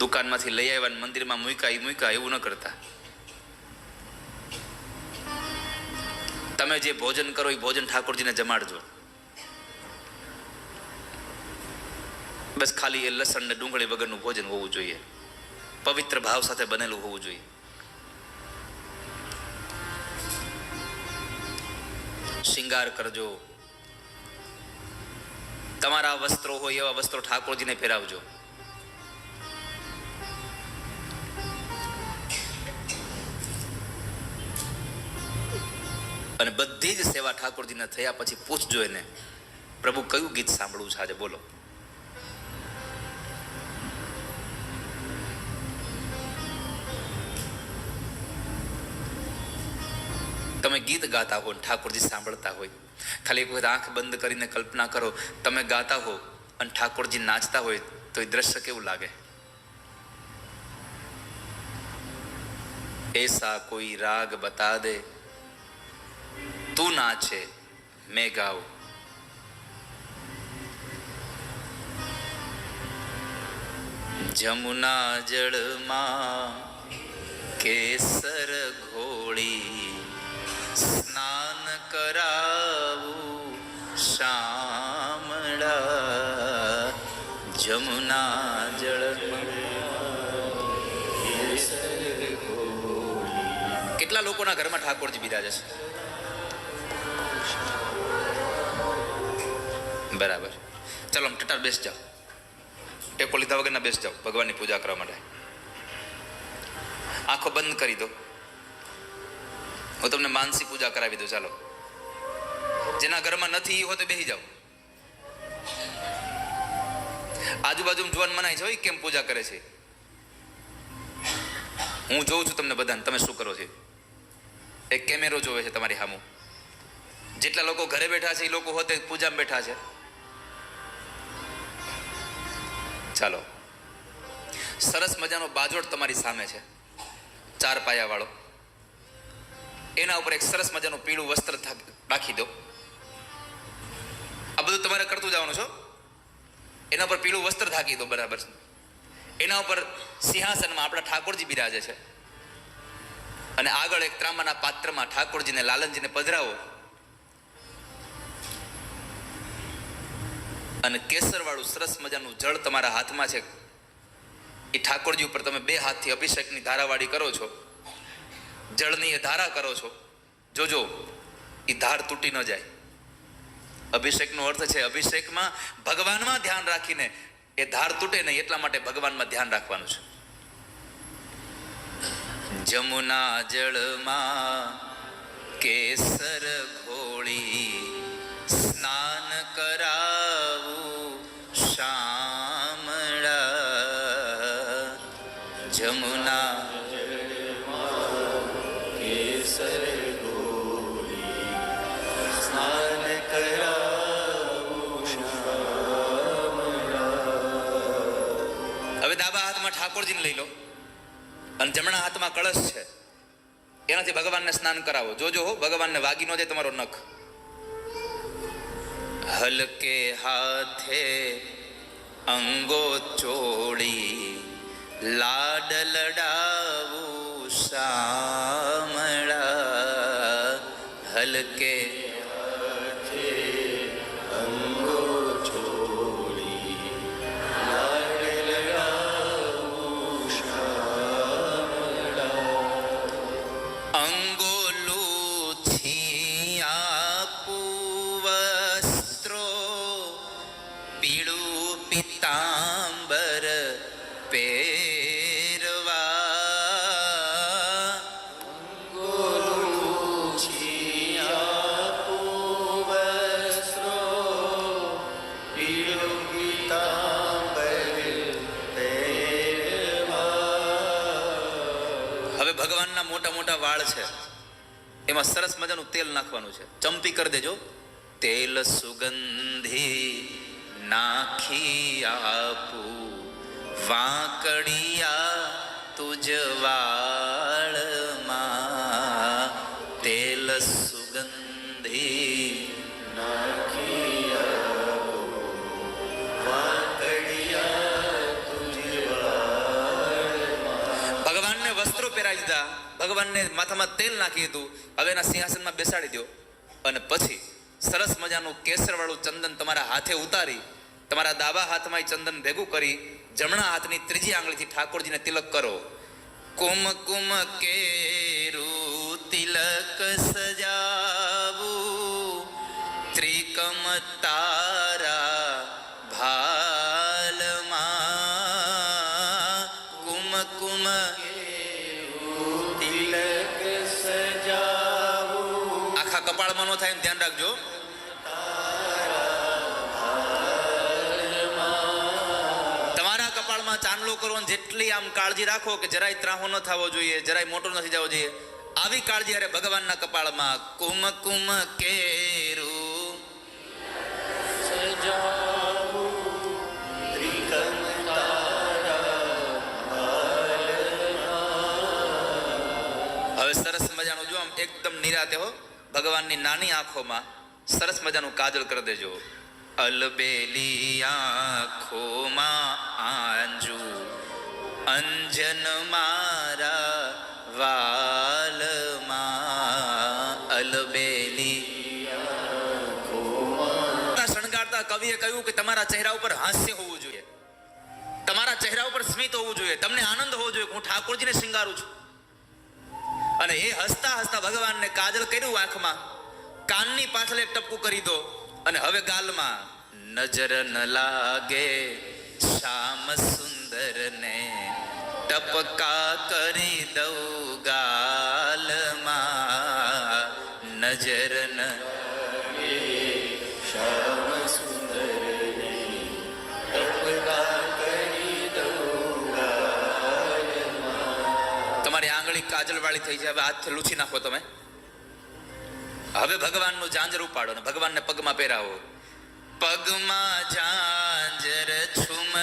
દુકાનમાંથી લઈ આવ્યા મંદિરમાં મૂક્યા એ એવું ન કરતા. તમે જે ભોજન કરો એ ભોજન ઠાકોરજીને જમાડજો. બસ ખાલી એ લસણ ને ડુંગળી વગરનું ભોજન હોવું જોઈએ. પવિત્ર ભાવ સાથે બનેલું હોવું જોઈએ. શિંગાર કરજો. તમારા વસ્ત્રો હોય એવા વસ્ત્રો ઠાકોરજીને પહેરાવજો. અને બધી જ સેવા ઠાકોરજીને થયા પછી પૂછજો એને પ્રભુ, કયું ગીત સાંભળવું છે આજે? બોલો. તમે ગીત ગાતા હો ઠાકોરજી સાંભળતા હોય, ખાલી એક વખત આંખ બંધ કરીને કલ્પના કરો, તમે ગાતા હો અને ઠાકોરજી નાચતા હોય, તો એ દ્રશ્ય કેવું લાગે? એસા કોઈ રાગ બતા દે તું નાચે મેં ગાઉં. જમુના જળમાં કેસર ઘોળી સ્નાન કરાવું શામળા. જમુના જળમાં કેટલા લોકોના ઘરમાં ઠાકોરજી બિરાજે છે? બરાબર. ચાલો આમ ટટાર બેસ જાઓ. ટેકો લીધા વગરના બેસ જાઓ, ભગવાનની પૂજા કરવા માટે. આંખો બંધ કરી દો. હું તમને માનસી પૂજા કરાવી દઉં, ચાલો. જેના ઘરમાં નથી એ હોય તો બેસી જાઓ. આજુબાજુ જોવાનું મનાય છે કેમ પૂજા કરે છે? હું જોઉં છું તમને બધાને, તમે શું કરો છો? એક કેમેરો જોવે છે તમારી સામું જેટલા લોકો ઘરે બેઠા છે એ લોકો હોતે પૂજામાં બેઠા છે. ચાલો. સરસ મજાનો બાજોટ તમારી સામે છે. ચાર પાયા વાળો એના ઉપર એક સરસ મજાનું પીળું વસ્ત્ર રાખી દો. આ બધું તમારે કરતું જવાનું છો એના ઉપર પીળું વસ્ત્ર ઢાંકી દો બરાબર એના ઉપર સિંહાસનમાં આપણા ઠાકોરજી બિરાજે છે. અને આગળ એક ત્રાંબાના પાત્રમાં ઠાકોરજીને લાલનજીને પધરાવો. અને કેસરવાળું સરસ મજાનું જળ તમારા હાથમાં છે. એ ઠાકોરજી ઉપર તમે બે હાથથી અભિષેકની ધારાવાળી કરો છો. જળની એ ધારા કરો છો. જોજો, એ ધાર તૂટી ન જાય. અભિષેકનો અર્થ છે અભિષેકમાં ભગવાનમાં ધ્યાન રાખીને એ ધાર તૂટે નહીં, એટલા માટે ભગવાનમાં ધ્યાન રાખવાનું છે. જમુના જળમાં કેસર જમુના હવે ડાબા હાથમાં ઠાકોરજીને લઈ લો. અને જમણા હાથમાં કળશ છે. એનાથી ભગવાનને સ્નાન કરાવો. જોજો હો, ભગવાનને વાગી ન જાય તમારો નખ. હલકે હાથે અંગો ચોળી લાડ લડાવું સામળા હલકે અંગોલુથી હવે ભગવાનના મોટા મોટા વાળ છે. એમાં સરસ મજાનું તેલ નાખવાનું છે. ચંપી કરી દેજો. તેલ સુગંધી નાખી આપું. વાંકડિયા તુજ પહેરાવી દીધા. ભગવાનને માથામાં તેલ નાખી દીધું. હવે એના સિંહાસનમાં બેસાડી દો. અને પછી સરસ મજાનું કેસરવાળું ચંદન તમારા હાથે ઉતારી, તમારા ડાબા હાથમાં ચંદન ભેગું કરી, જમણા હાથની ત્રીજી આંગળીથી ઠાકોરજીને તિલક કરો. કુમ કુમ કેરું તિલક સજાવું આખા કપાળમાં નો થાય ધ્યાન રાખજો. તમારા કપાળમાં ચાંદલો કરવો જેટલી આમ કાળજી રાખો કે જરાય ત્રાહો ન થવો જોઈએ, જરાય મોટો નથી જવો જોઈએ. આવી કાળજી અરે ભગવાનના કપાળમાં. કુમ કુમ હવે સરસ મજાનું જો આમ એકદમ નિરાતે હો. ભગવાનની નાની આંખોમાં સરસ મજાનું કાજલ કરી દેજો. અલબેલી આંખોમાં આંજુ, અંજન મારા વાલમાં. અલબેલી શણગારતા કવિએ કહ્યું કે તમારા ચહેરા ઉપર હાસ્ય હોવું જોઈએ. તમારા ચહેરા ઉપર સ્મિત હોવું જોઈએ. તમને આનંદ હોવો જોઈએ હું ઠાકોરજીને શિંગારું છું. અને એ હસતા હસતા ભગવાનને કાજલ કર્યું આંખમાં. કાનની પાછળ એક ટપકું કરી દો. અને હવે ગાલમાં, નજર ન લાગે શ્યામ સુંદર ને ટપકા કરી દઉં ગાલમાં. નજર ન વાળી થઈ જાય. હવે હાથથી લૂછી નાખો તમે. હવે ભગવાનનું જાંજર ઉપાડો ને. ભગવાનને પગમાં પહેરાવો. પગમાં જાંજર છુમ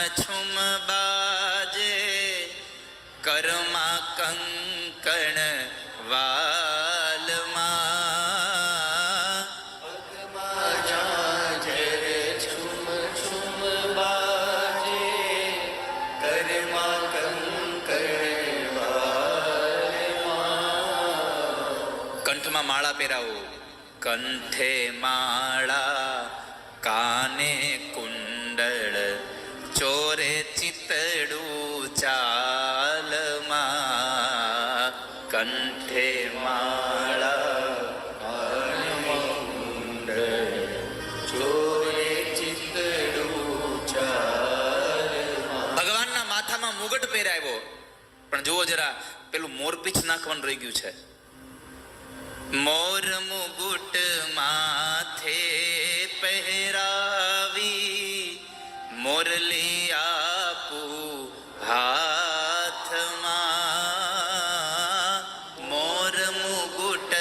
માળા પહેરાવો. કંઠે માળા, કાને કુંડળ, ચોરે ચિતડું ચાલમાં. કંઠે માળા ચોરે ચિતડું ચાલમાં. ભગવાનના માથામાં મુગટ પહેરાવ્યો. પણ જુઓ જરા, પેલું મોરપીછ નાખવાનું રહી ગયું છે. મોર મુગુટ માથે પહેરાવી મોરલી આપું હાથમાં મોર મુગુટ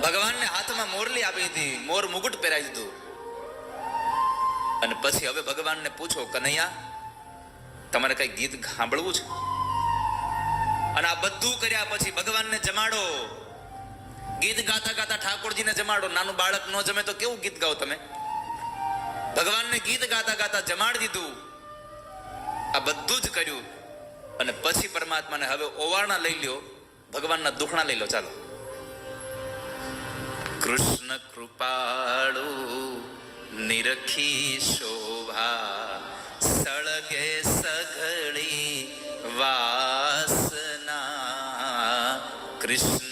ભગવાનને હાથમાં મોરલી આપી હતી મોર મુગુટ પહેરાવી દીધું અને પછી હવે ભગવાનને પૂછો, કનૈયા, તમારે કઈ ગીત સાંભળવું છે? અને આ બધું કર્યા પછી ભગવાનને જમાડો. ગીત ગાતા ગાતા ઠાકોરજીને જમાડો. નાનું બાળક ન જમે તો કેવું ગીત ગાઓ તમે? ભગવાનને ગીત ગાતા ગાતા જમાડી દીધું. આ બધું જ કર્યું. અને પછી પરમાત્માને હવે ઓવારણા લઈ લ્યો. ભગવાનના દુખણા લઈ લો. ચાલો. કૃષ્ણ કૃપાળુ નિરખી શોભા સળગે સઘળી વાસના. કૃષ્ણ